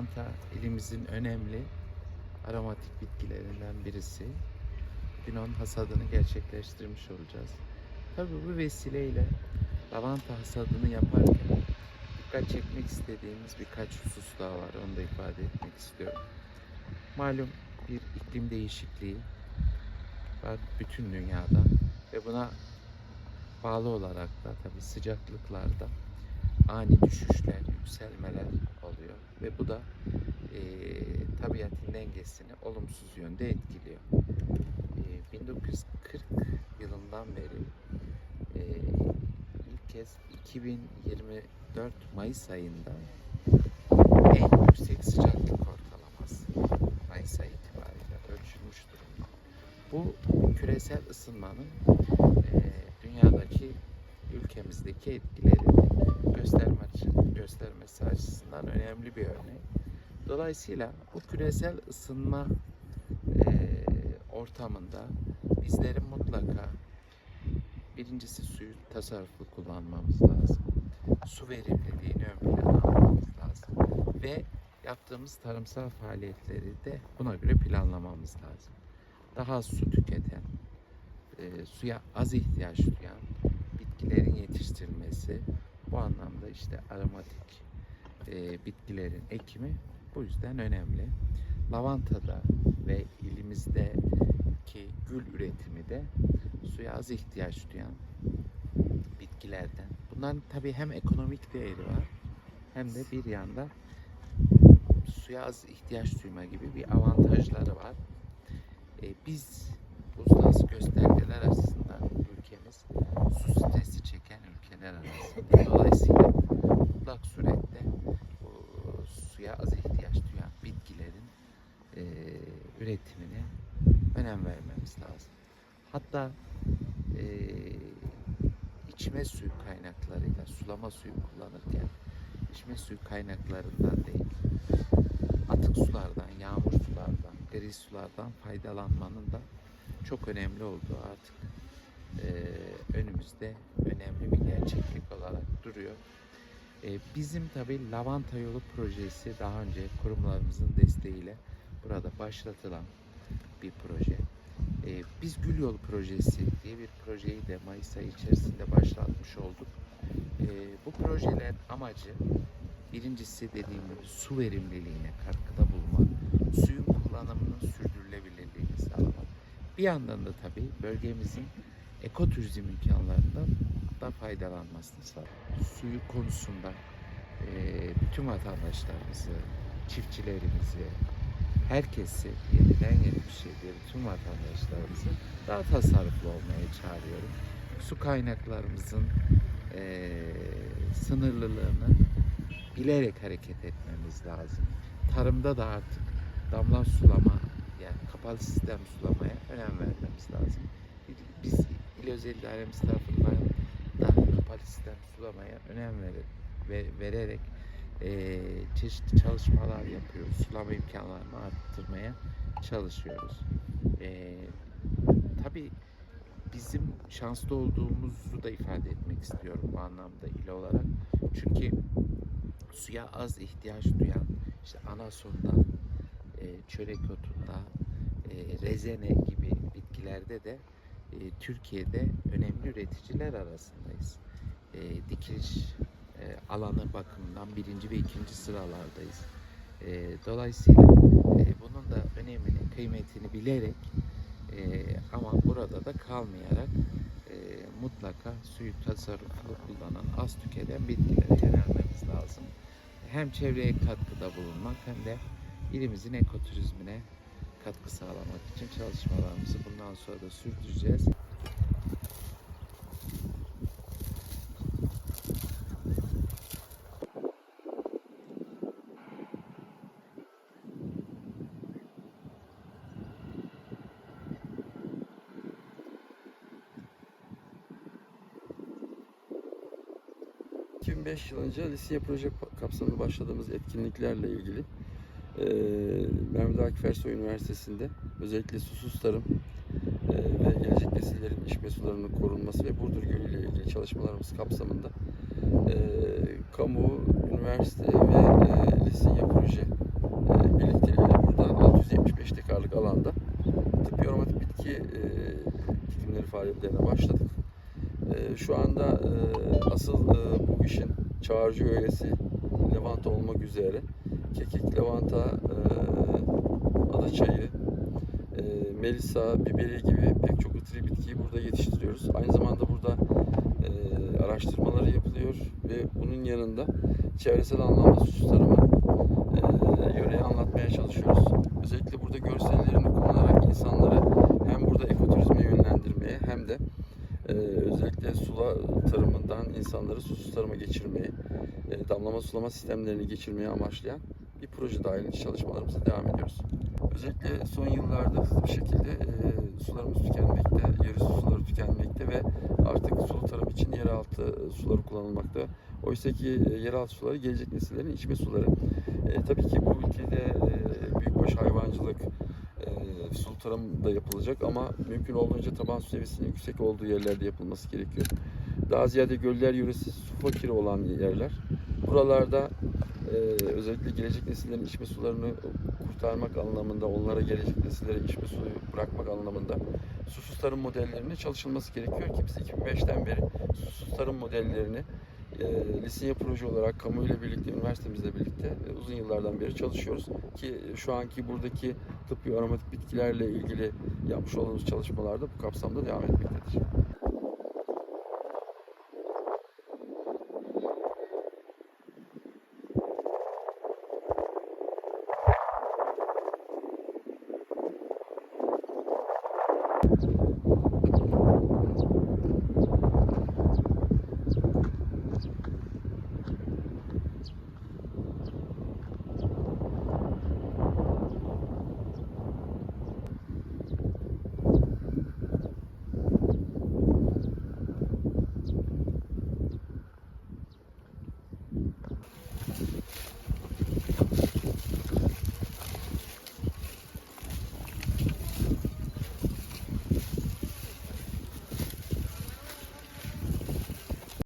Lavanta ilimizin önemli aromatik bitkilerinden birisi. Onun hasadını gerçekleştirmiş olacağız. Tabii bu vesileyle lavanta hasadını yaparken dikkat çekmek istediğimiz birkaç husus daha var. Onu da ifade etmek istiyorum. Malum bir iklim değişikliği var bütün dünyada ve buna bağlı olarak da tabii sıcaklıklarda ani düşüşler, yükselmeler oluyor ve bu da eee tabiatın dengesini olumsuz yönde etkiliyor. Eee, 1940 yılından beri eee, ilk kez 2024 Mayıs ayında en yüksek sıcaklık ortalaması Mayıs ayı itibariyle ölçülmüş durumda. Bu küresel ısınmanın eee, dünyadaki ülkemizdeki etkilerini gösterme açı- göstermesi açısından önemli bir örnek. Dolayısıyla bu küresel ısınma eee, ortamında bizlerin mutlaka birincisi suyu tasarruflu kullanmamız lazım. Su verimliliğini ön plana almamız lazım. Ve yaptığımız tarımsal faaliyetleri de buna göre planlamamız lazım. Daha az su tüketen, eee, suya az ihtiyaç duyan bitkilerin yetiştirilmesi, bu anlamda işte aromatik eee, bitkilerin ekimi bu yüzden önemli. Lavantada ve ilimizdeki gül üretimi de suya az ihtiyaç duyan bitkilerden. Bunların tabii hem ekonomik değeri var hem de bir yanda suya az ihtiyaç duyma gibi bir avantajları var. Ee, biz uluslararası göstergeler açısından ülkemiz su stresi çeken ülkeler arasında. Dolayısıyla mutlak surette bu suya az ihtiyaç duyan bitkilerin eee, üretimine önem vermemiz lazım. Hatta eee, içme suyu kaynaklarıyla sulama suyu kullanırken içme suyu kaynaklarından değil atık sulardan, yağmur sulardan, deri sulardan faydalanmanın da çok önemli olduğu artık önümüzde önemli bir gerçeklik olarak duruyor. Eee, bizim tabi Lavanta Yolu projesi daha önce kurumlarımızın desteğiyle burada başlatılan bir proje. Eee, biz Gül Yolu projesi diye bir projeyi de Mayıs ayı içerisinde başlatmış olduk. Bu projelerin amacı birincisi dediğim gibi su verimliliğine katkıda bulmak, suyun kullanımının sürdürülebilirliğini sağlamak. Bir yandan da tabii bölgemizin ekoturizm imkanlarından da faydalanmasını sağlamak. Suyu konusunda eee, bütün vatandaşlarımızı, çiftçilerimizi, herkesi yeniden yetmişleri bütün vatandaşlarımızı daha tasarruflu olmaya çağırıyorum. Su kaynaklarımızın eee, sınırlılığını bilerek hareket etmemiz lazım. Tarımda da artık damla sulama yani kapalı sistem sulamaya önem vermemiz lazım. Biz il özel idaremiz tarafından da kapalı sistem sulamaya önem verir, ve vererek eee, çeşitli çalışmalar yapıyoruz. Sulama imkanlarını arttırmaya çalışıyoruz. Eee tabii bizim şanslı olduğumuzu da ifade etmek istiyorum bu anlamda il olarak. Çünkü suya az ihtiyaç duyan işte anasondan, e, çörek otunda, e, rezene gibi bitkilerde de e, Türkiye'de önemli üreticiler arasındayız. E, dikiliş e, alanı bakımından birinci ve ikinci sıralardayız. E, dolayısıyla e, bunun da önemini, kıymetini bilerek e, ama burada da kalmayarak e, mutlaka suyu tasarruflu kullanan, az tüketen bitkilere yönelmemiz lazım. Hem çevreye katkıda bulunmak hem de ilimizin ekoturizmine katkı sağlamak için çalışmalarımızı bundan sonra da sürdüreceğiz. Ee, 2005 yıl önce Lisiye proje kapsamında başladığımız etkinliklerle ilgili eee Mehmet Akif Ersoy Üniversitesi'nde özellikle susuz tarım e, ve gelecek nesillerin içme sularının korunması ve Burdur Gölü ile ilgili çalışmalarımız kapsamında e, kamu, üniversite ve e, lisinye proje e, birlikteliğiyle burada 675 dekarlık alanda tıbbi aromatik bitki e, dikimleri faaliyetlerine başladık. E, şu anda e, asıl e, bu işin çağrıcı öğesi lavanta olmak üzere kekik, lavanta, e, adaçayı, e, melisa, biberi gibi pek çok ıtri bitkiyi burada yetiştiriyoruz. Aynı zamanda burada e, araştırmaları yapılıyor ve bunun yanında çevresel anlamda susuz tarımı e, yöreye anlatmaya çalışıyoruz. Özellikle burada görsellerini kullanarak insanları hem burada ekoturizme yönlendirmeye hem de e, özellikle sula tarımından insanları susuz tarıma geçirmeyi, e, damlama sulama sistemlerini geçirmeyi amaçlayan bir proje dahilinde çalışmalarımıza devam ediyoruz. Özellikle son yıllarda hızlı bir şekilde e, sularımız tükenmekte, yerüstü suları tükenmekte ve artık sulu tarım için yeraltı e, suları kullanılmakta. Oysa ki yeraltı suları gelecek nesillerin içme suları. E, tabii ki bu ülkede e, büyükbaş hayvancılık, e, sulu tarım da yapılacak ama mümkün olduğunca taban su seviyesinin yüksek olduğu yerlerde yapılması gerekiyor. Daha ziyade göller yöresi su fakiri olan yerler. Buralarda e, özellikle gelecek nesillerin içme sularını kurtarmak anlamında, onlara gelecek nesillere içme suyu bırakmak anlamında susuz tarım modellerine çalışılması gerekiyor ki biz 2005'ten beri susuz tarım modellerini e, lisinye proje olarak kamuyla birlikte, üniversitemizle birlikte e, uzun yıllardan beri çalışıyoruz. Ki şu anki buradaki tıbbi aromatik bitkilerle ilgili yapmış olduğumuz çalışmalarda bu kapsamda devam etmektedir.